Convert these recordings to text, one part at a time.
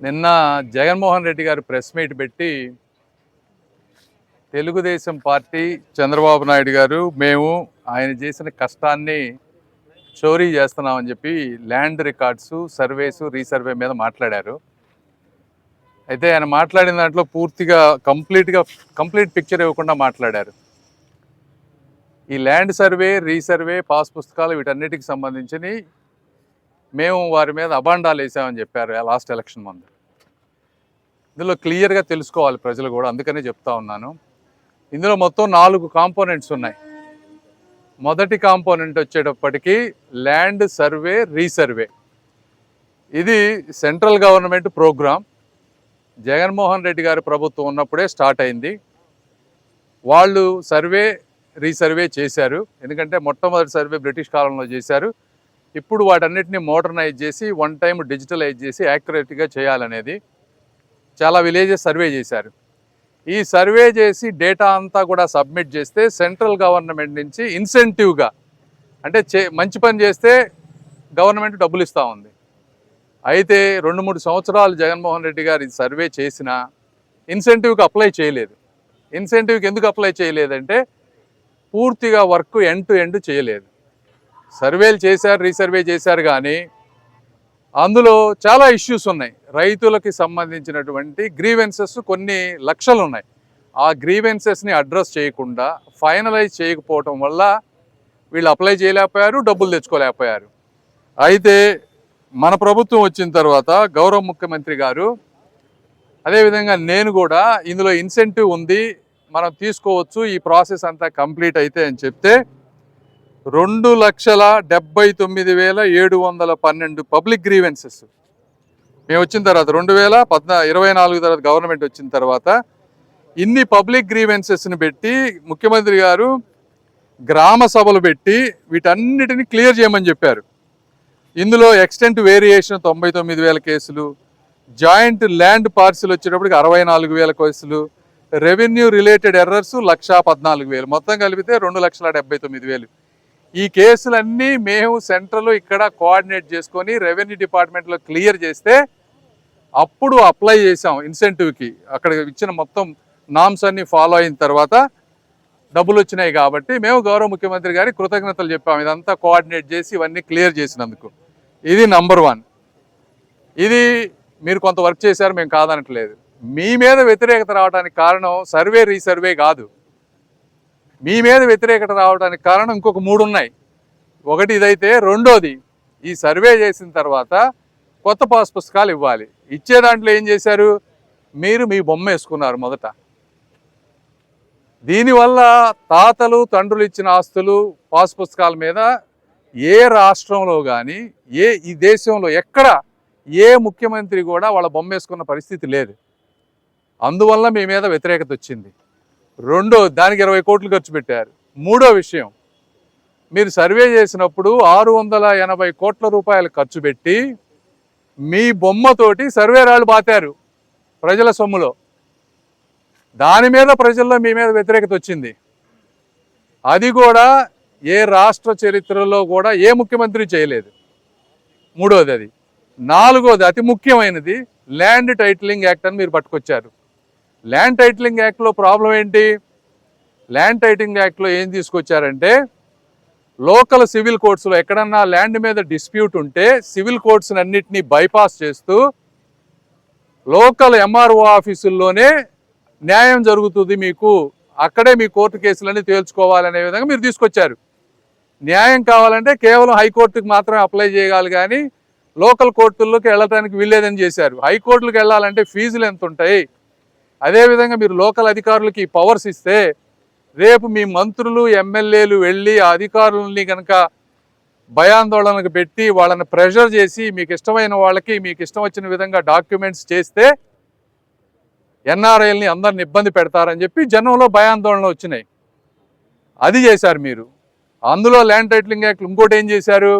నిన్న జగన్మోహన్ రెడ్డి గారు press meet పెట్టి తెలుగుదేశం పార్టీ చంద్రబాబు నాయుడు గారు మేము ఆయన చేసిన కష్టాన్ని చోరీ చేస్తున్నామని చెప్పి ల్యాండ్ రికార్డ్స్ సర్వేస్ రీసర్వే మీద మాట్లాడారు. అయితే ఆయన మాట్లాడిన దాంట్లో పూర్తిగా కంప్లీట్గా కంప్లీట్ పిక్చర్ ఇవ్వకుండా మాట్లాడారు. ఈ ల్యాండ్ సర్వే రీసర్వే పాస్ పుస్తకాలు వీటన్నిటికి సంబంధించి మేము వారి మీద అబాండాలు వేసామని చెప్పారు లాస్ట్ ఎలక్షన్ ముందు. ఇందులో క్లియర్గా తెలుసుకోవాలి ప్రజలు కూడా అందుకనే చెప్తా ఉన్నాను. ఇందులో మొత్తం నాలుగు కాంపోనెంట్స్ ఉన్నాయి. మొదటి కాంపోనెంట్ వచ్చేటప్పటికి ల్యాండ్ సర్వే రీసర్వే. ఇది central government programme Jaganmohan Reddy గారి ప్రభుత్వం ఉన్నప్పుడే స్టార్ట్ అయింది. వాళ్ళు సర్వే రీసర్వే చేశారు. ఎందుకంటే మొట్టమొదటి సర్వే బ్రిటిష్ కాలంలో చేశారు. ఇప్పుడు వాటన్నిటిని మోడర్నైజ్ చేసి వన్ టైం డిజిటలైజ్ చేసి యాక్యురేట్గా చేయాలనేది చాలా విలేజెస్ సర్వే చేశారు. ఈ సర్వే చేసి డేటా అంతా కూడా సబ్మిట్ చేస్తే సెంట్రల్ గవర్నమెంట్ నుంచి ఇన్సెంటివ్గా అంటే చే మంచి పని చేస్తే గవర్నమెంట్ డబ్బులు ఇస్తూ ఉంది. అయితే రెండు మూడు సంవత్సరాలు జగన్మోహన్ రెడ్డి గారు ఇది సర్వే చేసినా ఇన్సెంటివ్కి అప్లై చేయలేదు. ఇన్సెంటివ్కి ఎందుకు అప్లై చేయలేదంటే పూర్తిగా వర్క్ ఎండ్ టు ఎండ్ చేయలేదు. సర్వేలు చేశారు రీసర్వే చేశారు కానీ అందులో చాలా ఇష్యూస్ ఉన్నాయి. రైతులకి సంబంధించినటువంటి గ్రీవెన్సెస్ కొన్ని లక్షలు ఉన్నాయి. ఆ గ్రీవెన్సెస్ని అడ్రస్ చేయకుండా ఫైనలైజ్ చేయకపోవటం వల్ల వీళ్ళు అప్లై చేయలేకపోయారు డబ్బులు తెచ్చుకోలేకపోయారు. అయితే మన ప్రభుత్వం వచ్చిన తర్వాత గౌరవ ముఖ్యమంత్రి గారు అదేవిధంగా నేను కూడా ఇందులో ఇన్సెంటివ్ ఉంది మనం తీసుకోవచ్చు ఈ ప్రాసెస్ అంతా కంప్లీట్ అయితే అని చెప్తే రెండు లక్షల డెబ్బై తొమ్మిది వేల ఏడు వందల పన్నెండు పబ్లిక్ గ్రీవెన్సెస్. మేము వచ్చిన తర్వాత రెండు వేల పద్నా ఇరవై నాలుగు తర్వాత గవర్నమెంట్ వచ్చిన తర్వాత ఇన్ని పబ్లిక్ గ్రీవెన్సెస్ని పెట్టి ముఖ్యమంత్రి గారు గ్రామ సభలు పెట్టి వీటన్నిటిని క్లియర్ చేయమని చెప్పారు. ఇందులో ఎక్స్టెంట్ వేరియేషన్ తొంభై తొమ్మిది వేల కేసులు జాయింట్ ల్యాండ్ పార్సిల్ వచ్చేటప్పటికి అరవై నాలుగు వేల కేసులు రెవెన్యూ రిలేటెడ్ ఎర్రర్స్ లక్షా పద్నాలుగు వేలు. మొత్తం కలిపితే రెండు లక్షల డెబ్బై తొమ్మిది వేలు. ఈ కేసులన్నీ మేము సెంట్రల్ ఇక్కడ కోఆర్డినేట్ చేసుకొని రెవెన్యూ డిపార్ట్మెంట్లో క్లియర్ చేస్తే అప్పుడు అప్లై చేసాం ఇన్సెంటివ్కి అక్కడ ఇచ్చిన మొత్తం నామ్స్ అన్ని ఫాలో అయిన తర్వాత డబ్బులు వచ్చినాయి కాబట్టి మేము గౌరవ ముఖ్యమంత్రి గారి కృతజ్ఞతలు చెప్పాము ఇదంతా కోఆర్డినేట్ చేసి ఇవన్నీ క్లియర్ చేసినందుకు. ఇది నంబర్ వన్. ఇది మీరు కొంత వర్క్ చేశారు మేము కాదనట్లేదు. మీ మీద వ్యతిరేకత రావడానికి కారణం సర్వే రీసర్వే కాదు. మీ మీద వ్యతిరేకత రావడానికి కారణం ఇంకొక మూడు ఉన్నాయి. ఒకటి ఇదైతే రెండోది ఈ సర్వే చేసిన తర్వాత కొత్త పాస్ పుస్తకాలు ఇవ్వాలి. ఇచ్చే దాంట్లో ఏం చేశారు? మీరు మీ బొమ్మ వేసుకున్నారు మొదట. దీనివల్ల తాతలు తండ్రులు ఇచ్చిన ఆస్తులు పాస్ పుస్తకాల మీద ఏ రాష్ట్రంలో కానీ ఏ ఈ దేశంలో ఎక్కడ ఏ ముఖ్యమంత్రి కూడా వాళ్ళ బొమ్మ వేసుకున్న పరిస్థితి లేదు. అందువల్ల మీ మీద వ్యతిరేకత వచ్చింది. రెండో దానికి ఇరవై కోట్లు ఖర్చు పెట్టారు. మూడో విషయం మీరు సర్వే చేసినప్పుడు ఆరు వందల ఎనభై కోట్ల రూపాయలు ఖర్చు పెట్టి మీ బొమ్మతోటి సర్వే రాళ్ళు బాతారు ప్రజల సొమ్ములో. దాని మీద ప్రజల్లో మీ మీద వ్యతిరేకత వచ్చింది. అది కూడా ఏ రాష్ట్ర చరిత్రలో కూడా ఏ ముఖ్యమంత్రి చేయలేదు. మూడోది అది. నాలుగోది అతి ముఖ్యమైనది ల్యాండ్ టైటిలింగ్ యాక్ట్ అని మీరు పట్టుకొచ్చారు. ల్యాండ్ టైటిలింగ్ యాక్ట్లో ప్రాబ్లం ఏంటి? ల్యాండ్ టైటిలింగ్ యాక్ట్లో ఏం తీసుకొచ్చారంటే లోకల్ సివిల్ కోర్ట్స్లో ఎక్కడన్నా ల్యాండ్ మీద డిస్ప్యూట్ ఉంటే సివిల్ కోర్ట్స్ని అన్నిటినీ బైపాస్ చేస్తూ లోకల్ ఎంఆర్ఓ ఆఫీసుల్లోనే న్యాయం జరుగుతుంది మీకు అక్కడే మీ కోర్టు కేసులన్నీ తేల్చుకోవాలనే విధంగా మీరు తీసుకొచ్చారు. న్యాయం కావాలంటే కేవలం హైకోర్టుకి మాత్రమే అప్లై చేయాలి కానీ లోకల్ కోర్టుల్లోకి వెళ్ళటానికి వీల్లేదని చేశారు. హైకోర్టులకు వెళ్ళాలంటే ఫీజులు ఎంత ఉంటాయి అదేవిధంగా మీరు లోకల్ అధికారులకి పవర్స్ ఇస్తే రేపు మీ మంత్రులు ఎమ్మెల్యేలు వెళ్ళి ఆ అధికారులని కనుక భయాందోళనకు పెట్టి వాళ్ళని ప్రెషర్ చేసి మీకు ఇష్టమైన వాళ్ళకి మీకు ఇష్టం వచ్చిన విధంగా డాక్యుమెంట్స్ చేస్తే ఎన్ఆర్ఐల్ని అందరిని ఇబ్బంది పెడతారని చెప్పి జనంలో భయాందోళన వచ్చినాయి. అది చేశారు మీరు. అందులో ల్యాండ్ టైటిలింగ్ యాక్ట్ ఇంకోటి ఏం చేశారు?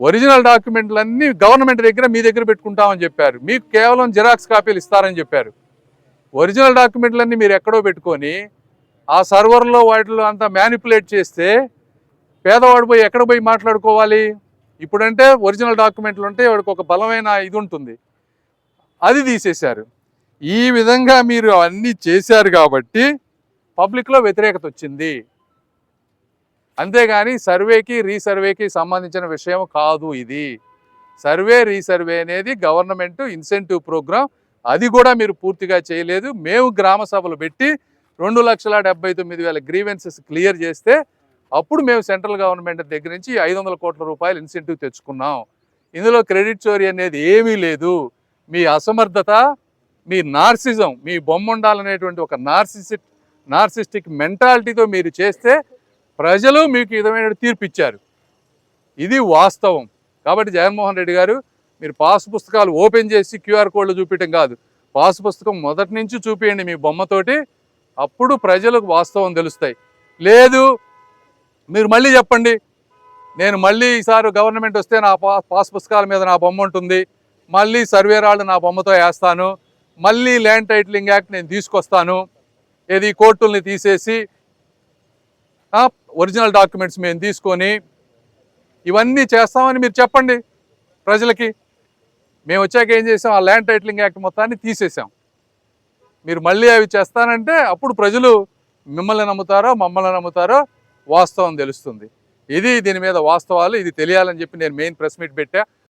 ఒరిజినల్ డాక్యుమెంట్లన్నీ గవర్నమెంట్ దగ్గర మీ దగ్గర పెట్టుకుంటామని చెప్పారు. మీకు కేవలం జిరాక్స్ కాపీలు ఇస్తారని చెప్పారు. ఒరిజినల్ డాక్యుమెంట్లన్నీ మీరు ఎక్కడో పెట్టుకొని ఆ సర్వర్లో వాటిలో అంతా మ్యానిపులేట్ చేస్తే పేదవాడు పోయి ఎక్కడ పోయి మాట్లాడుకోవాలి? ఇప్పుడంటే ఒరిజినల్ డాక్యుమెంట్లు ఉంటే వాడికి ఒక బలమైన ఇది ఉంటుంది. అది తీసేశారు. ఈ విధంగా మీరు అన్నీ చేశారు కాబట్టి పబ్లిక్లో వ్యతిరేకత వచ్చింది. అంతేగాని సర్వేకి రీసర్వేకి సంబంధించిన విషయం కాదు ఇది. సర్వే రీసర్వే అనేది గవర్నమెంట్ ఇన్సెంటివ్ ప్రోగ్రామ్ అది కూడా మీరు పూర్తిగా చేయలేదు. మేము గ్రామ సభలు పెట్టి రెండు లక్షల డెబ్బై తొమ్మిది వేల గ్రీవెన్సెస్ క్లియర్ చేస్తే అప్పుడు మేము సెంట్రల్ గవర్నమెంట్ దగ్గర నుంచి ఐదు వందల కోట్ల రూపాయలు ఇన్సెంటివ్ తెచ్చుకున్నాం. ఇందులో క్రెడిట్ చోరీ అనేది ఏమీ లేదు. మీ అసమర్థత మీ నార్సిజం మీ బొమ్మ ఉండాలనేటువంటి ఒక నార్సిసిట్ నార్సిస్టిక్ మెంటాలిటీతో మీరు చేస్తే ప్రజలు మీకు ఇదమైన విధమైన తీర్పు ఇచ్చారు. ఇది వాస్తవం. కాబట్టి జగన్మోహన్ రెడ్డి గారు మీరు పాస్ పుస్తకాలు ఓపెన్ చేసి క్యూఆర్ కోడ్లు చూపించడం కాదు. పాస్ పుస్తకం మొదటి నుంచి చూపించండి మీ బొమ్మతోటి అప్పుడు ప్రజలకు వాస్తవం తెలుస్తాయి. లేదు మీరు మళ్ళీ చెప్పండి. నేను మళ్ళీ ఈసారి గవర్నమెంట్ వస్తే నా పాస్ పుస్తకాల మీద నా బొమ్మ ఉంటుంది. మళ్ళీ సర్వే రాళ్ళు నా బొమ్మతో వేస్తాను. మళ్ళీ ల్యాండ్ టైటిలింగ్ యాక్ట్ నేను తీసుకొస్తాను. ఏది కోర్టుల్ని తీసేసి ఒరిజినల్ డాక్యుమెంట్స్ మేము తీసుకొని ఇవన్నీ చేస్తామని మీరు చెప్పండి ప్రజలకి. మేము వచ్చాక ఏం చేసాం? ఆ ల్యాండ్ టైటిలింగ్ యాక్ట్ మొత్తాన్ని తీసేసాం. మీరు మళ్ళీ అవి చేస్తానంటే అప్పుడు ప్రజలు మిమ్మల్ని నమ్ముతారో మమ్మల్ని నమ్ముతారో వాస్తవం తెలుస్తుంది. ఇది దీని మీద వాస్తవాలు ఇది తెలియాలని చెప్పి నేను మెయిన్ ప్రెస్ మీట్ పెట్టా.